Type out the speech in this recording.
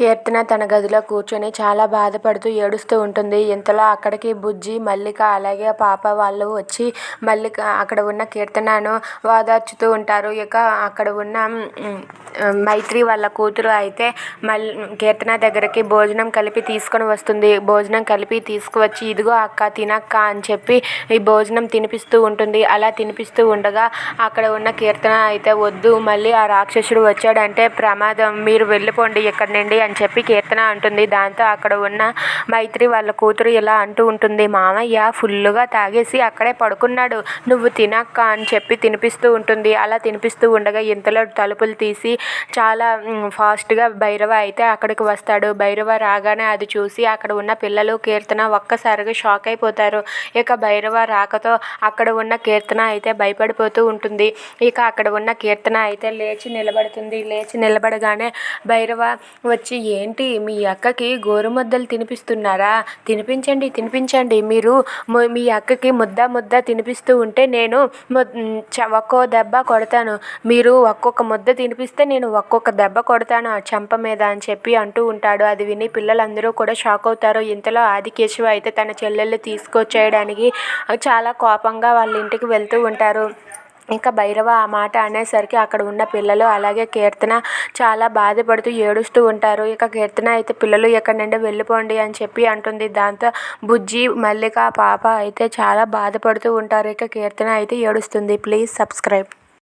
కీర్తన తన గదిలో కూర్చొని చాలా బాధపడుతూ ఏడుస్తూ ఉంటుంది. ఇంతలో అక్కడికి బుజ్జి మల్లిక అలాగే పాప వాళ్ళు వచ్చి మల్లిక అక్కడ ఉన్న కీర్తనను ఓదార్చుతూ ఉంటారు. ఇక అక్కడ ఉన్న మైత్రి వాళ్ళ కూతురు అయితే మల్ కీర్తన దగ్గరికి భోజనం కలిపి తీసుకొని వస్తుంది. భోజనం కలిపి తీసుకువచ్చి ఇదిగో అక్క తినక్క అని చెప్పి ఈ భోజనం తినిపిస్తూ ఉంటుంది. అలా తినిపిస్తూ ఉండగా అక్కడ ఉన్న కీర్తన అయితే వద్దు మళ్ళీ ఆ రాక్షసుడు వచ్చాడంటే ప్రమాదం మీరు వెళ్ళిపోండి ఎక్కడి నుండి అని చెప్పి కీర్తన అంటుంది. దాంతో అక్కడ ఉన్న మైత్రి వాళ్ళ కూతురు ఇలా అంటూ ఉంటుంది మామయ్య ఫుల్లుగా తాగేసి అక్కడే పడుకున్నాడు నువ్వు తినక్క అని చెప్పి తినిపిస్తూ ఉంటుంది. అలా తినిపిస్తూ ఉండగా ఇంతలో తలుపులు తీసి చాలా ఫాస్ట్గా భైరవ అయితే అక్కడికి వస్తాడు. భైరవ రాగానే అది చూసి అక్కడ ఉన్న పిల్లలు కీర్తన ఒక్కసారిగా షాక్ అయిపోతారు. ఇక భైరవ రాకతో అక్కడ ఉన్న కీర్తన అయితే భయపడిపోతూ ఉంటుంది. ఇక అక్కడ ఉన్న కీర్తన అయితే లేచి నిలబడుతుంది. లేచి నిలబడగానే భైరవ వచ్చి ఏంటి మీ అక్కకి గోరుముద్దలు తినిపిస్తున్నారా? తినిపించండి తినిపించండి. మీరు మీ అక్కకి ముద్ద ముద్ద తినిపిస్తూ ఉంటే నేను ఒక్కో దెబ్బ కొడతాను. మీరు ఒక్కొక్క ముద్ద తినిపిస్తే నేను నేను ఒక్కొక్క దెబ్బ కొడతాను ఆ చెంప మీద అని చెప్పి అంటూ ఉంటాడు. అది విని పిల్లలందరూ కూడా షాక్ అవుతారు. ఇంతలో ఆదికేశవ అయితే తన చెల్లెళ్ళు తీసుకొచ్చేయడానికి చాలా కోపంగా వాళ్ళ ఇంటికి వెళ్తూ ఉంటారు. ఇంకా భైరవ ఆ మాట అనేసరికి అక్కడ ఉన్న పిల్లలు అలాగే కీర్తన చాలా బాధపడుతూ ఏడుస్తూ ఉంటారు. ఇక కీర్తన అయితే పిల్లలు ఇక్కడ నుండి వెళ్ళిపోండి అని చెప్పి అంటుంది. దాంతో బుజ్జి మల్లిక పాప అయితే చాలా బాధపడుతూ ఉంటారు. ఇక కీర్తన అయితే ఏడుస్తుంది. Please subscribe.